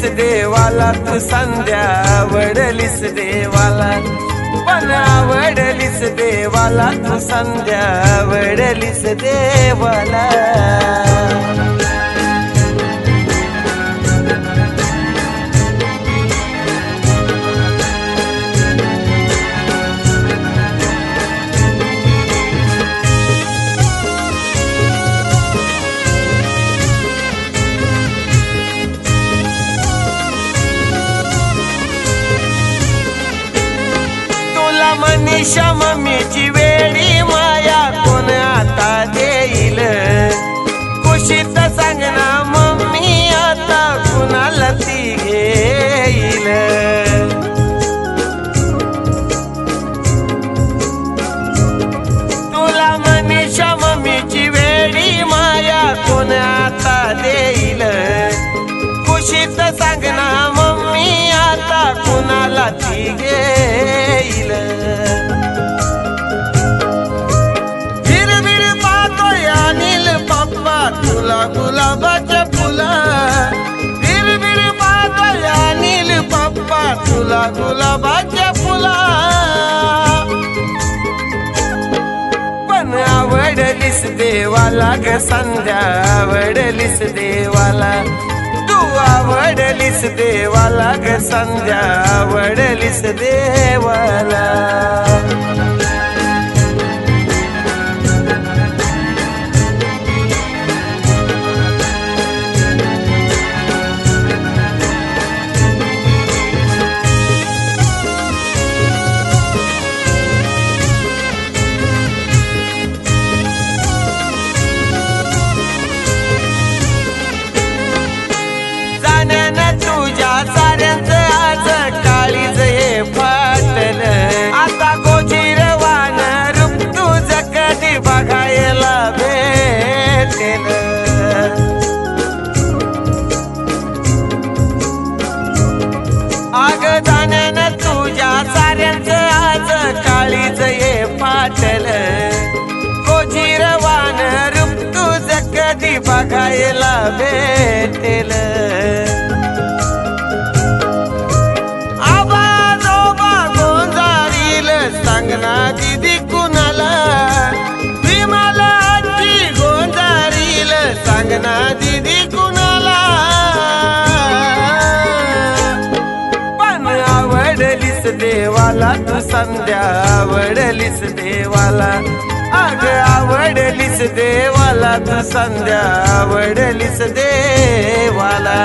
आवडलीस देवाला तू संध्या आवडलीस देवाला. पण आवडलीस देवाला तू संध्या आवडलीस देवाला. शममीची मनीषा वेळी माया कोण आता देईल खुशीत सांग ना मम्मी आता कुणाला ती घेईल? तुला मनीषा शममीची वेळी माया कोण आता देईल? खुशीत सांग ना मम्मी आता कुणाला ती घेईल? तुला गुलाबाच्या फुला. बिरबिर पाहतोय अनिल पप्पा तुला गुलाबाच्या फुला. पण आवडलीस देवाला ग संध्या आवडलीस देवाला. तू आवडलीस देवाला ग संध्या आवडलीस देवाला. बघायला भेटेल. आबाजोबा गोंजारील सांगना दिदी कुणाला? विमाला आजी गोंजारील सांगना दिदी कुणाला? पण आवडलीस देवाला तू संध्या आवडलीस देवाला. अग आवडलीस देवाला तू संध्या आवडलीस देवाला.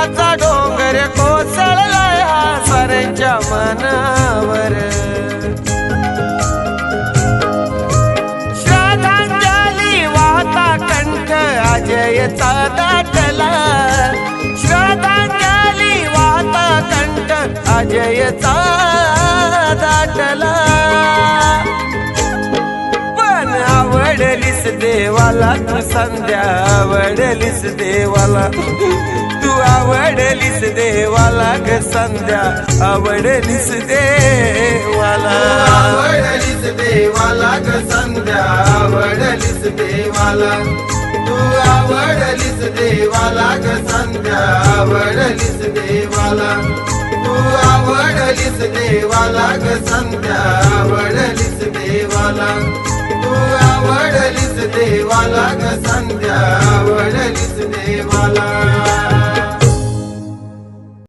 दुःखाचा डोंगर कोसळलाय हा साऱ्यांच्या मनावर. श्रद्धांजली वाहता कंठ अजय दाटला श्रद्धांजली वाहता कंठ अजयचा देवाला तू संध्या आवडलीस देवाला. तू आवडलीस देवाला ग संध्या आवडलीस देवाला. आवडलीस देवाला ग संध्या आवडलीस देवाला. तू आवडलीस देवाला ग संध्या आवडलीस देवाला. तू आवडलीस देवाला ग संध्या